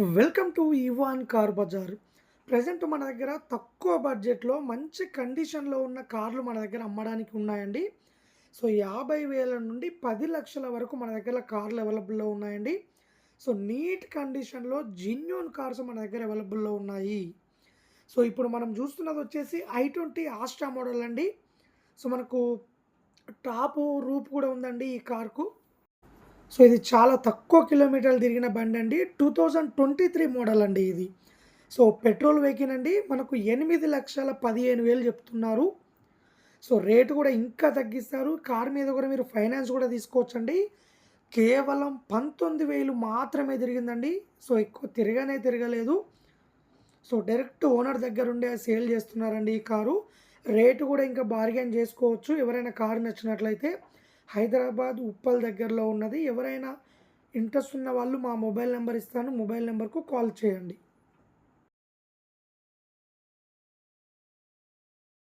Welcome to Ivan car bazaar. Present మన దగ్గర తక్కువ బడ్జెట్లో మంచి కండిషన్లో ఉన్న కార్లు మన దగ్గర అమ్మడానికి ఉన్నాయండి. సో యాభై వేల నుండి పది లక్షల వరకు మన దగ్గర కార్లు అవైలబుల్లో ఉన్నాయండి. సో నీట్ కండిషన్లో జిన్యూన్ కార్స్ మన దగ్గర అవైలబుల్లో ఉన్నాయి. సో ఇప్పుడు మనం చూస్తున్నది వచ్చేసి ఐ ట్వంటీ ఆస్ట్రా మోడల్ అండి. సో మనకు టాపు రూప్ కూడా ఉందండి ఈ కార్కు. సో ఇది చాలా తక్కువ కిలోమీటర్లు తిరిగిన బండి అండి. Two thousand twenty three model అండి ఇది. సో పెట్రోల్ వెహికల్ అండి. మనకు ఎనిమిది లక్షల పదిహేను వేలు చెప్తున్నారు. సో రేటు కూడా ఇంకా తగ్గిస్తారు. కార్ మీద కూడా మీరు ఫైనాన్స్ కూడా తీసుకోవచ్చండి. కేవలం పంతొమ్మిది వేలు మాత్రమే తిరిగిందండి. సో ఎక్కువ తిరగనే తిరగలేదు. సో డైరెక్ట్ ఓనర్ దగ్గర ఉండే సేల్ చేస్తున్నారండి ఈ కారు. రేటు కూడా ఇంకా బార్గెన్ చేసుకోవచ్చు. ఎవరైనా కారు నచ్చినట్లయితే హైదరాబాద్ ఉప్పల్ దగ్గరలో ఉన్నది. ఎవరైనా ఇంట్రెస్ట్ ఉన్న వాళ్ళు మా మొబైల్ నెంబర్ ఇస్తాను. మొబైల్ నెంబర్కు కాల్ చేయండి.